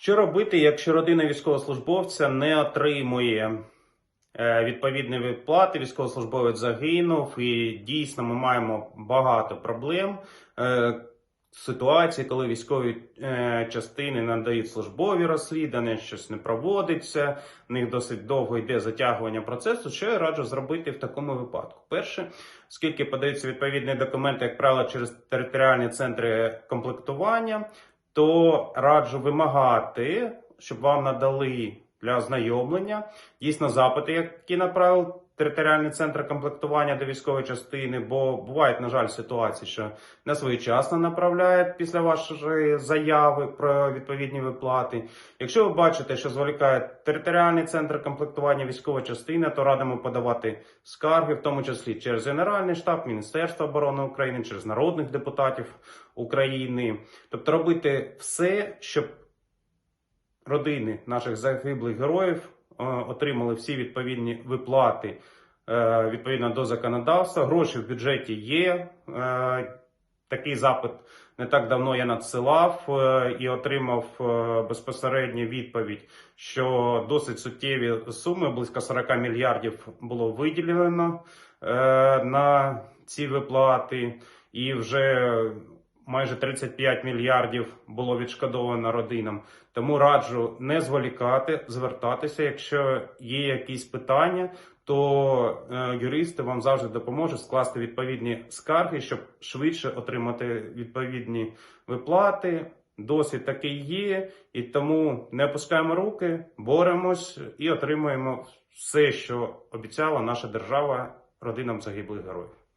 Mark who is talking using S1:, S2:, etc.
S1: Що робити, якщо родина військовослужбовця не отримує е, відповідні виплати, військовослужбовець загинув, і дійсно ми маємо багато проблем. е, Ситуації, коли військові е, частини надають службові розслідування, щось не проводиться, в них досить довго йде затягування процесу. Що я раджу зробити в такому випадку? Перше, оскільки подаються відповідні документи, як правило, через територіальні центри комплектування, то раджу вимагати, щоб вам надали для ознайомлення дійсно запити, які направив територіальний центр комплектування до військової частини, бо бувають, на жаль, ситуації, що не своєчасно направляють після вашої заяви про відповідні виплати. Якщо ви бачите, що зволікає територіальний центр комплектування військової частини, то радимо подавати скарги, в тому числі через Генеральний штаб, Міністерство оборони України, через народних депутатів України. Тобто робити все, щоб родини наших загиблих героїв е, отримали всі відповідні виплати е, відповідно до законодавства. Гроші в бюджеті є. Е, Такий запит не так давно я надсилав і отримав безпосередню відповідь, що досить суттєві суми, близько 40 мільярдів було виділено на ці виплати, і вже майже 35 мільярдів було відшкодовано родинам. Тому раджу не зволікати, звертатися. Якщо є якісь питання, то е, юристи вам завжди допоможуть скласти відповідні скарги, щоб швидше отримати відповідні виплати. Досвід такий є, і тому не опускаємо руки, боремось і отримуємо все, що обіцяла наша держава родинам загиблих героїв.